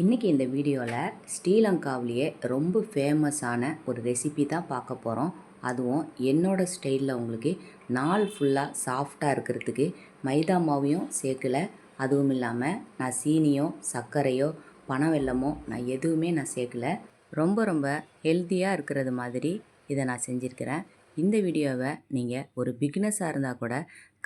இன்றைக்கி இந்த வீடியோவில் ஸ்ரீலங்காவிலேயே ரொம்ப ஃபேமஸான ஒரு ரெசிபி தான் பார்க்க போகிறோம் அதுவும் என்னோட ஸ்டைலில் உங்களுக்கு நாள் ஃபுல்லாக சாஃப்டாக இருக்கிறதுக்கு மைதா மாவையும் சேர்க்கல. அதுவும் இல்லாமல் நான் சீனியோ சர்க்கரையோ பனை வெல்லமோ நான் எதுவுமே நான் சேர்க்கல. ரொம்ப ரொம்ப ஹெல்த்தியாக இருக்கிறது மாதிரி இதை நான் செஞ்சுருக்கிறேன். இந்த வீடியோவை நீங்கள் ஒரு பிக்னஸாக இருந்தால் கூட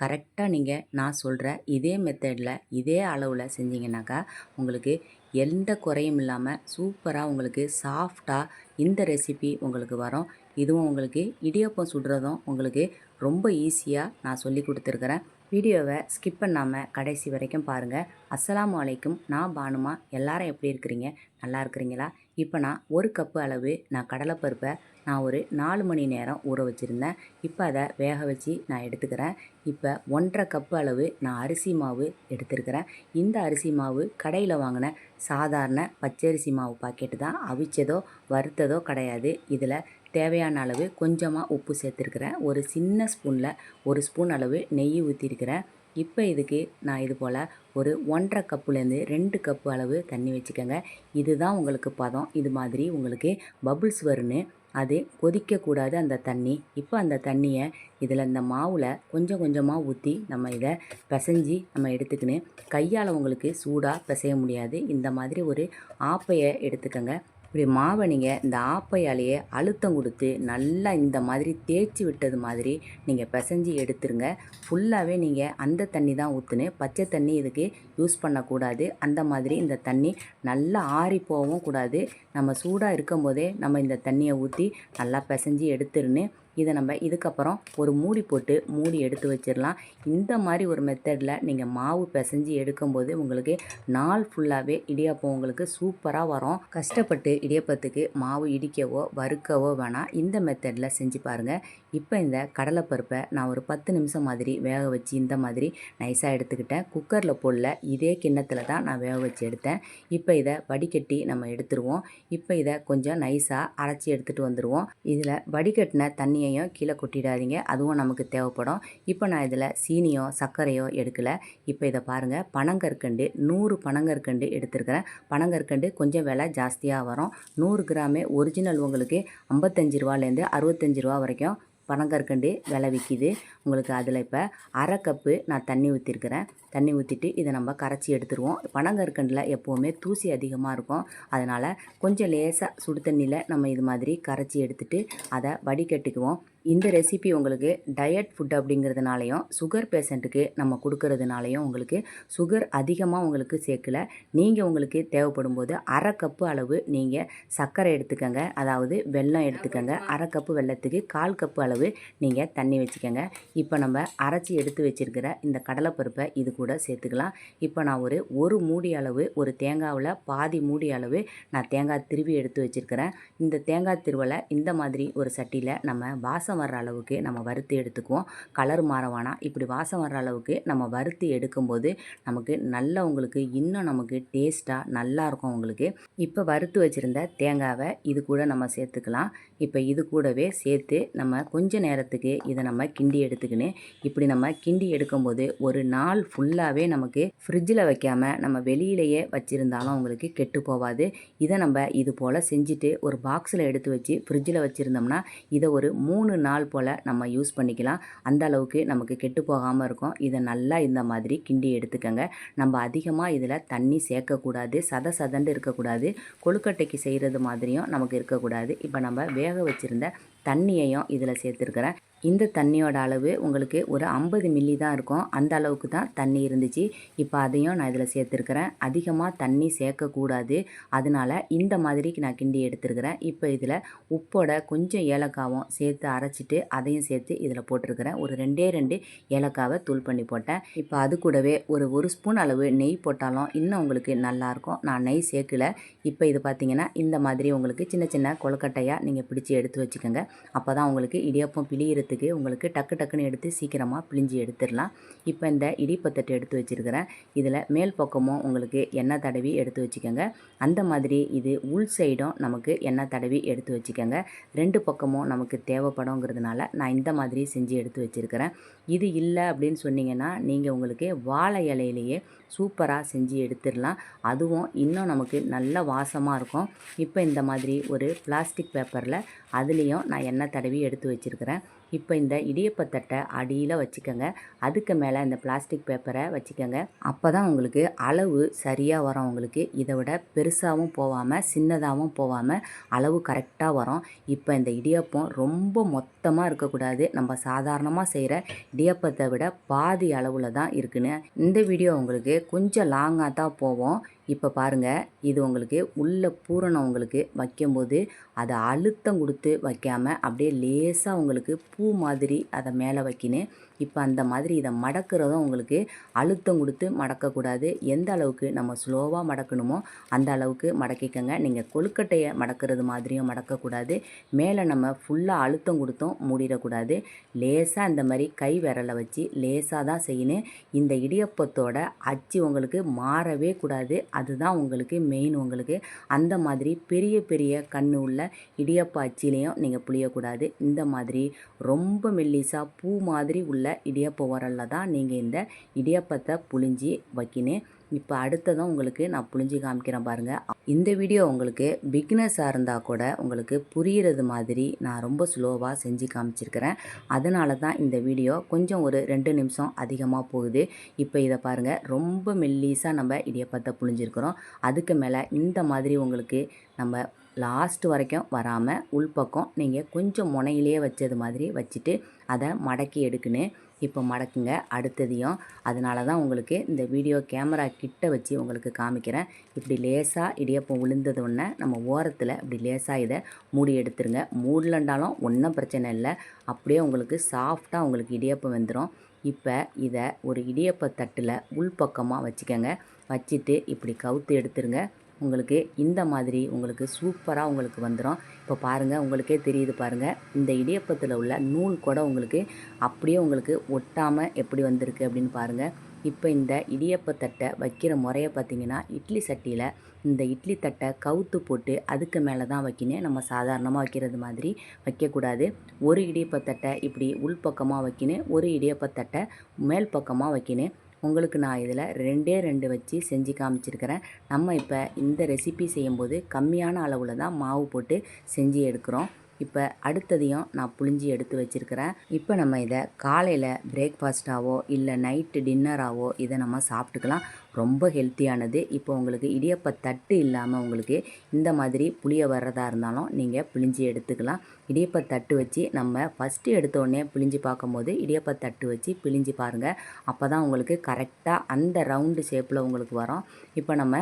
கரெக்டாக நீங்கள் நான் சொல்கிற இதே மெத்தடில் இதே அளவில் செஞ்சீங்கன்னாக்கா உங்களுக்கு எந்த குறையும் இல்லாமல் சூப்பராக உங்களுக்கு சாஃப்டாக இந்த ரெசிபி உங்களுக்கு வரும். இதுவும் உங்களுக்கு இடியப்பம் சுடுறதும் உங்களுக்கு ரொம்ப ஈஸியாக நான் சொல்லி கொடுத்துருக்குறேன். வீடியோவை ஸ்கிப் பண்ணாமல் கடைசி வரைக்கும் பாருங்கள் அஸ்ஸலாமு அலைக்கும். நான் பானுமா. எல்லாரும் எப்படி இருக்கிறீங்க? நல்லா இருக்கிறீங்களா? இப்போ நான் ஒரு கப்பு அளவு நான் கடலைப்பருப்பை நான் ஒரு நாலு மணி நேரம் ஊற வச்சுருந்தேன். இப்போ அதை வேக வச்சு நான் எடுத்துக்கிறேன். இப்போ ஒன்றரை கப்பு அளவு நான் அரிசி மாவு எடுத்துருக்கிறேன். இந்த அரிசி மாவு கடையில் வாங்கின சாதாரண பச்சரிசி மாவு பாக்கெட்டு தான். அவிச்சதோ வறுத்ததோ கிடையாது. இதில் தேவையான அளவு கொஞ்சமாக உப்பு சேர்த்துருக்கிறேன். ஒரு சின்ன ஸ்பூனில் ஒரு ஸ்பூன் அளவு நெய் ஊற்றிருக்கிறேன் இப்போ இதுக்கு நான் இது போல் ஒரு ஒன்றரை கப்புலேருந்து ரெண்டு கப்பு அளவு தண்ணி வச்சுக்கோங்க. இதுதான் உங்களுக்கு பதம். இது மாதிரி உங்களுக்கு பபுள்ஸ் வரும்னு அது கொதிக்கக்கூடாது அந்த தண்ணி. இப்போ அந்த தண்ணியை இதில் இந்த மாவில் கொஞ்சம் கொஞ்சமாக ஊற்றி நம்ம இதை பிசைஞ்சு நம்ம எடுத்துக்கின்னு கையால் உங்களுக்கு சூடாக பிசைய முடியாது. இந்த மாதிரி ஒரு ஆப்பையை எடுத்துக்கோங்க. இப்படி மாவை நீங்கள் இந்த ஆப்பையாலேயே அழுத்தம் கொடுத்து நல்லா இந்த மாதிரி தேய்ச்சி விட்டது மாதிரி நீங்கள் பிசைஞ்சு எடுத்துருங்க. ஃபுல்லாகவே நீங்கள் அந்த தண்ணி தான் ஊற்றுன்னு பச்சை தண்ணி இதுக்கு யூஸ் பண்ணக்கூடாது. அந்த மாதிரி இந்த தண்ணி நல்லா ஆறி போகவும் கூடாது. நம்ம சூடாக இருக்கும் போதே நம்ம இந்த தண்ணியை ஊற்றி நல்லா பிசைஞ்சு எடுத்துருன்னு இதை நம்ம இதுக்கப்புறம் ஒரு மூடி போட்டு மூடி எடுத்து வச்சிடலாம். இந்த மாதிரி ஒரு மெத்தடில் நீங்கள் மாவு பிசைஞ்சு எடுக்கும்போது உங்களுக்கு நாள் ஃபுல்லாகவே இடியாப்பம் உங்களுக்கு சூப்பராக வரும். கஷ்டப்பட்டு இடியாப்பத்துக்கு மாவு இடிக்கவோ வறுக்கவோ வேணாம். இந்த மெத்தடில் செஞ்சு பாருங்கள் இப்போ இந்த கடலைப்பருப்பை நான் ஒரு பத்து நிமிஷம் மாதிரி வேக வச்சு இந்த மாதிரி நைஸாக எடுத்துக்கிட்டேன். குக்கரில் போடல இதே கிண்ணத்தில் தான் நான் வேக வச்சு எடுத்தேன். இப்போ இதை வடிகட்டி நம்ம எடுத்துருவோம். இப்போ இதை கொஞ்சம் நைஸாக அரைச்சி எடுத்துகிட்டு வந்துடுவோம் இதில் வடிகட்டின தண்ணியையும் கீழே கொட்டிடாதீங்க. அதுவும் நமக்கு தேவைப்படும். இப்போ நான் இதில் சீனியோ சர்க்கரையோ எடுக்கலை. இப்போ இதை பாருங்கள் பனங்கற்கண்டு நூறு பனங்கற்கண்டு எடுத்துருக்கிறேன். பனங்கற்கண்டு கொஞ்சம் விலை ஜாஸ்தியாக வரும். நூறு கிராமே ஒரிஜினல் உங்களுக்கு ஐம்பத்தஞ்சு ரூபாலேருந்து அறுபத்தஞ்சு ரூபா வரைக்கும் பனங்கற்கண்டு விலை விற்கிது உங்களுக்கு அதில் இப்போ அரை கப்பு நான் தண்ணி ஊற்றிருக்கிறேன் தண்ணி ஊற்றிட்டு இதை நம்ம கரைச்சி எடுத்துருவோம். பனங்கற்கண்டில் எப்போவுமே தூசி அதிகமாக இருக்கும். அதனால் கொஞ்சம் லேசாக சுடு தண்ணியில் நம்ம இது மாதிரி கரைச்சி எடுத்துகிட்டு அதை வடிகட்டிக்குவோம். இந்த ரெசிபி உங்களுக்கு டயட் ஃபுட் அப்படிங்கிறதுனாலையும் சுகர் பேஷண்ட்டுக்கு நம்ம கொடுக்கறதுனாலையும் உங்களுக்கு சுகர் அதிகமாக உங்களுக்கு சேர்க்கல. நீங்கள் உங்களுக்கு தேவைப்படும் போது அரை கப்பு அளவு நீங்கள் சர்க்கரை எடுத்துக்கோங்க. அதாவது வெல்லம் எடுத்துக்கோங்க. அரை கப்பு வெல்லத்துக்கு கால் கப்பு அளவு நீங்கள் தண்ணி வச்சுக்கோங்க. இப்போ நம்ம அரைச்சி எடுத்து வச்சுருக்கிற இந்த கடலைப்பருப்பை இது கூட சேர்த்துக்கலாம். இப்போ நான் ஒரு ஒரு மூடி அளவு ஒரு தேங்காவில் பாதி மூடி அளவு நான் தேங்காய் திருவி எடுத்து வச்சுருக்கிறேன். இந்த தேங்காய் திருவலை இந்த மாதிரி ஒரு சட்டியில் நம்ம வாசம் வர்ற அளவுக்கு நம்ம வறுத்து எடுத்துக்குவோம். கலர் மாறவானா? இப்படி வாசம் வர்ற அளவுக்கு நம்ம வறுத்து எடுக்கும்போது நமக்கு நல்ல உங்களுக்கு இன்னும் நமக்கு டேஸ்ட்டாக நல்லாயிருக்கும் உங்களுக்கு. இப்போ வறுத்து வச்சுருந்த தேங்காவை இது கூட நம்ம சேர்த்துக்கலாம். இப்போ இது கூடவே சேர்த்து நம்ம கொஞ்ச நேரத்துக்கு இதை நம்ம கிண்டி எடுத்துக்கின்னு இப்படி நம்ம கிண்டி எடுக்கும்போது ஒரு நாள் ஃபுல்லாகவே நமக்கு ஃப்ரிட்ஜில் வைக்காமல் நம்ம வெளியிலேயே வச்சுருந்தாலும் உங்களுக்கு கெட்டு போகாது இதை நம்ம இது போல் செஞ்சுட்டு ஒரு பாக்ஸில் எடுத்து வச்சு ஃப்ரிட்ஜில் வச்சுருந்தோம்னா இதை ஒரு மூணு நாள் போல் நம்ம யூஸ் பண்ணிக்கலாம். அந்த அளவுக்கு நமக்கு கெட்டு போகாமல் இருக்கும். இதை நல்லா இந்த மாதிரி கிண்டி எடுத்துக்கோங்க. நம்ம அதிகமாக இதில் தண்ணி சேர்க்கக்கூடாது. சத சதண்டு இருக்கக்கூடாது. கொழுக்கட்டைக்கு செய்கிறது மாதிரியும் நமக்கு இருக்கக்கூடாது. இப்போ நம்ம வேக வச்சுருந்த தண்ணியையும் இதில் சேர்த்துருக்குறேன். இந்த தண்ணியோட அளவு உங்களுக்கு ஒரு ஐம்பது மில்லி தான் இருக்கும். அந்த அளவுக்கு தான் தண்ணி இருந்துச்சு. இப்போ அதையும் நான் இதில் சேர்த்துருக்கிறேன். அதிகமாக தண்ணி சேர்க்கக்கூடாது. அதனால் இந்த மாதிரிக்கு நான் கிண்டி எடுத்துருக்கிறேன். இப்போ இதில் உப்போட கொஞ்சம் ஏலக்காவும் சேர்த்து அரைச்சிட்டு அதையும் சேர்த்து இதில் போட்டிருக்கிறேன். ஒரு ரெண்டே ரெண்டு ஏலக்காவை தூள் பண்ணி போட்டேன். இப்போ அது கூடவே ஒரு ஒரு ஸ்பூன் அளவு நெய் போட்டாலும் இன்னும் உங்களுக்கு நல்லாயிருக்கும் நான் நெய் சேர்க்கல. இப்போ இது பார்த்தீங்கன்னா இந்த மாதிரி உங்களுக்கு சின்ன சின்ன கொழுக்கட்டையாக நீங்கள் பிடிச்சி எடுத்து வச்சுக்கோங்க. அப்போ தான் உங்களுக்கு இடியப்பம் பிழியிறது செய்கிறதுக்கு உங்களுக்கு டக்கு டக்குன்னு எடுத்து சீக்கிரமாக பிழிஞ்சு எடுத்துடலாம். இப்போ இந்த இடிப்பத்தட்டு எடுத்து வச்சுருக்கிறேன். இதில் மேல் பக்கமும் உங்களுக்கு எண்ணெய் தடவி எடுத்து வச்சுக்கோங்க. அந்த மாதிரி இது உள் சைடும் நமக்கு எண்ணெய் தடவி எடுத்து வச்சுக்கோங்க. ரெண்டு பக்கமும் நமக்கு தேவைப்படுங்கிறதுனால நான் இந்த மாதிரி செஞ்சு எடுத்து வச்சுருக்கிறேன். இது இல்லை அப்படின்னு சொன்னீங்கன்னா நீங்கள் உங்களுக்கு வாழை இலையிலேயே சூப்பராக செஞ்சு எடுத்துடலாம். அதுவும் இன்னும் நமக்கு நல்ல வாசமாக இருக்கும். இப்போ இந்த மாதிரி ஒரு பிளாஸ்டிக் பேப்பரில் அதுலேயும் நான் எண்ணெய் தடவி எடுத்து வச்சுருக்கிறேன். இப்போ இந்த இடியப்பத்தட்டை அடியில் வச்சுக்கோங்க. அதுக்கு மேலே இந்த பிளாஸ்டிக் பேப்பரை வச்சுக்கோங்க. அப்போ தான் உங்களுக்கு அளவு சரியாக வரும். உங்களுக்கு இதை விட பெருசாகவும் போகாமல் சின்னதாகவும் போகாமல் அளவு கரெக்டாக வரும். இப்போ இந்த இடியப்பம் ரொம்ப மொத்தமாக இருக்கக்கூடாது. நம்ம சாதாரணமாக செய்கிற இடியப்பத்தை விட பாதி அளவில் தான் இருக்குன்னு இந்த வீடியோ உங்களுக்கு கொஞ்சம் லாங்காக தான் போவோம். இப்போ பாருங்கள் இது உங்களுக்கு உள்ள பூரணம் உங்களுக்கு வைக்கும்போது அதை அழுத்தம் கொடுத்து வைக்காமல் அப்படியே லேசாக உங்களுக்கு பூ மாதிரி அதை மேலே வைக்கினேன் இப்போ அந்த மாதிரி இதை மடக்கிறதும் உங்களுக்கு அழுத்தம் கொடுத்து மடக்கக்கூடாது. எந்த அளவுக்கு நம்ம ஸ்லோவாக மடக்கணுமோ அந்த அளவுக்கு மடக்கிக்கோங்க. நீங்கள் கொழுக்கட்டையை மடக்கிறது மாதிரியும் மடக்கக்கூடாது. மேலே நம்ம ஃபுல்லாக அழுத்தம் கொடுத்தும் மூடிடக்கூடாது. லேசாக இந்த மாதிரி கை விரலை வச்சு லேசாக தான் செய்யணும். இந்த இடியப்பத்தோட அச்சு உங்களுக்கு மாறவே கூடாது. அதுதான் உங்களுக்கு மெயின் உங்களுக்கு அந்த மாதிரி பெரிய பெரிய கண்ணு உள்ள இடியப்ப அச்சிலையும் நீங்கள் புளியக்கூடாது. இந்த மாதிரி ரொம்ப மெல்லிசாக பூ மாதிரி உள்ள இடியப்ப உரலில் தான் நீங்கள் இந்த இடியப்பத்தை புழிஞ்சி வைக்கினேன் இப்போ அடுத்ததான் உங்களுக்கு நான் புழிஞ்சு காமிக்கிறேன் பாருங்கள் இந்த வீடியோ உங்களுக்கு பிக்னஸாக இருந்தால் கூட உங்களுக்கு புரிகிறது மாதிரி நான் ரொம்ப ஸ்லோவாக செஞ்சு காமிச்சிருக்கிறேன். அதனால தான் இந்த வீடியோ கொஞ்சம் ஒரு ரெண்டு நிமிஷம் அதிகமாக போகுது. இப்போ இதை பாருங்கள் ரொம்ப மெல்லீஸாக நம்ம இடியப்பத்தை புழிஞ்சிருக்கிறோம். அதுக்கு மேலே இந்த மாதிரி உங்களுக்கு நம்ம லாஸ்ட் வரைக்கும் வராமல் உள்பக்கம் நீங்கள் கொஞ்சம் முனையிலே வச்சது மாதிரி வச்சுட்டு அதை மடக்கி எடுக்கணும் இப்போ மடக்குங்க. அடுத்ததையும் அதனால தான் உங்களுக்கு இந்த வீடியோ கேமரா கிட்ட வச்சு உங்களுக்கு காமிக்கிறேன். இப்படி லேசாக இடியப்பம் விழுந்தது ஒன்று நம்ம ஓரத்தில் இப்படி லேசாக இதை மூடி எடுத்துருங்க. மூடலண்டாலும் ஒன்றும் பிரச்சனை இல்லை. அப்படியே உங்களுக்கு சாஃப்டாக உங்களுக்கு இடியப்பம் வெந்துடும் இப்போ இதை ஒரு இடியப்ப தட்டில் உள்பக்கமாக வச்சுக்கோங்க. வச்சுட்டு இப்படி கவுத்து எடுத்துருங்க. உங்களுக்கு இந்த மாதிரி உங்களுக்கு சூப்பராக உங்களுக்கு வந்துடும் இப்போ பாருங்கள் உங்களுக்கே தெரியுது பாருங்கள் இந்த இடியப்பத்தில் உள்ள நூல் கூட உங்களுக்கு அப்படியே உங்களுக்கு ஒட்டாமல் எப்படி வந்திருக்கு அப்படின்னு பாருங்கள் இப்போ இந்த இடியப்பத்தட்டை வைக்கிற முறையை பார்த்திங்கன்னா இட்லி சட்டியில் இந்த இட்லி தட்டை கவுத்து போட்டு அதுக்கு மேலே தான் வைக்கணும். நம்ம சாதாரணமாக வைக்கிறது மாதிரி வைக்கக்கூடாது. ஒரு இடியப்பத்தட்டை இப்படி உள்பக்கமாக வைக்கணும் ஒரு இடியப்பத்தட்டை மேல் பக்கமாக வைக்கணும். உங்களுக்கு நான் இதில் ரெண்டே ரெண்டு வச்சு செஞ்சு காமிச்சிருக்கிறேன். நம்ம இப்போ இந்த ரெசிபி செய்யும்போது கம்மியான அளவில் தான் மாவு போட்டு செஞ்சு எடுக்கிறோம். இப்போ அடுத்ததையும் நான் புழிஞ்சி எடுத்து வச்சுருக்கிறேன். இப்போ நம்ம இதை காலையில் பிரேக்ஃபாஸ்ட்டாவோ இல்லை நைட்டு டின்னராகவோ இதை நம்ம சாப்பிட்டுக்கலாம். ரொம்ப ஹெல்த்தியானது இப்போ உங்களுக்கு இடியப்ப தட்டு இல்லாமல் உங்களுக்கு இந்த மாதிரி புளிய வர்றதா இருந்தாலும் நீங்கள் புளிஞ்சி எடுத்துக்கலாம். இடியப்ப தட்டு வச்சு நம்ம ஃபஸ்ட்டு எடுத்தோடனே பிழிஞ்சு பார்க்கும்போது இடியப்ப தட்டு வச்சு பிழிஞ்சு பாருங்கள் அப்போ தான் உங்களுக்கு கரெக்டாக அந்த ரவுண்டு ஷேப்பில் உங்களுக்கு வரும். இப்போ நம்ம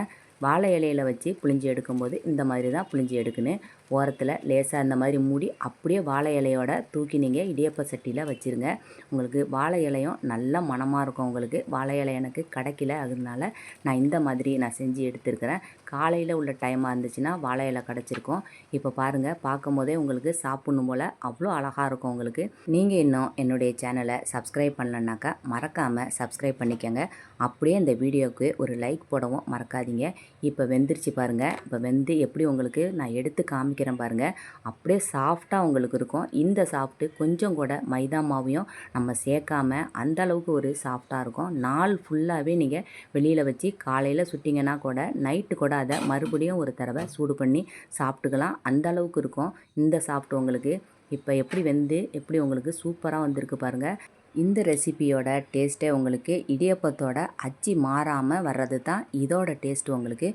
வாழை இலையில் வச்சு புளிஞ்சி எடுக்கும்போது இந்த மாதிரி தான் புளிஞ்சி எடுக்கணும் ஓரத்தில் லேசாக இந்த மாதிரி மூடி அப்படியே வாழை இலையோட தூக்கி நீங்கள் இடியப்ப சட்டியில் வச்சுருங்க. உங்களுக்கு வாழை இலையும் நல்ல மனமாக இருக்கும் உங்களுக்கு. வாழை இலை எனக்கு கிடைக்கல அதனால நான் இந்த மாதிரி நான் செஞ்சு எடுத்துருக்கிறேன். காலையில் உள்ள டைமாக இருந்துச்சுன்னா வாழை இலை கிடச்சிருக்கும். இப்போ பாருங்கள் பார்க்கும் போதே உங்களுக்கு சாப்பிட்ணும் போல் அவ்வளோ அழகாக இருக்கும் உங்களுக்கு. நீங்கள் இன்னும் என்னுடைய சேனலை சப்ஸ்கிரைப் பண்ணலன்னாக்கா மறக்காமல் சப்ஸ்கிரைப் பண்ணிக்கோங்க. அப்படியே இந்த வீடியோவுக்கு ஒரு லைக் போடவும் மறக்காதீங்க. இப்போ வெந்துருச்சு பாருங்கள் இப்போ வெந்து எப்படி உங்களுக்கு நான் எடுத்து காமிக்கிறேன் பாருங்கள் அப்படியே சாஃப்டாக உங்களுக்கு இருக்கும். இந்த சாஃப்ட்டு கொஞ்சம் கூட மைதா மாவையும் நம்ம சேர்க்காம அந்த அளவுக்கு ஒரு சாஃப்டாக இருக்கும். நாள் ஃபுல்லாகவே நீங்கள் வெளியில் வச்சு காலையில் சுட்டிங்கன்னா கூட நைட்டு கூட அதை மறுபடியும் ஒரு தடவை சூடு பண்ணி சாப்பிட்டுக்கலாம். அந்த அளவுக்கு இருக்கும். இந்த சாஃப்ட் உங்களுக்கு. இப்போ எப்படி வெந்து எப்படி உங்களுக்கு சூப்பராக வந்திருக்கு பாருங்கள் இந்த ரெசிபியோட டேஸ்ட்டே உங்களுக்கு இடியப்பத்தோட அச்சு மாறாமல் வர்றது தான் இதோட டேஸ்ட் உங்களுக்கு.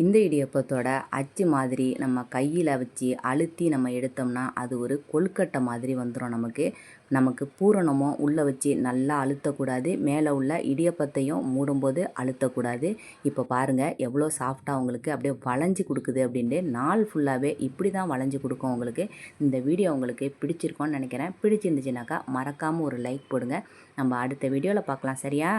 இந்த இடியப்பத்தோட அச்சு மாதிரி நம்ம கையில் வச்சு அழுத்தி நம்ம எடுத்தோம்னா அது ஒரு கொழுக்கட்டை மாதிரி வந்துடும் நமக்கு. நமக்கு பூரணமும் உள்ளே வச்சு நல்லா அழுத்தக்கூடாது. மேலே உள்ள இடியப்பத்தையும் மூடும்போது அழுத்தக்கூடாது. இப்போ பாருங்கள் எவ்வளோ சாஃப்டாக உங்களுக்கு அப்படியே வளைஞ்சு கொடுக்குது அப்படின்ட்டு நாள் ஃபுல்லாகவே இப்படி தான் வளைஞ்சி கொடுக்கும் உங்களுக்கு. இந்த வீடியோ உங்களுக்கு பிடிச்சிருக்கோன்னு நினைக்கிறேன். பிடிச்சிருந்துச்சுனாக்கா மறக்காமல் ஒரு லைக் போடுங்க. நம்ம அடுத்த வீடியோவில் பார்க்கலாம். சரியா?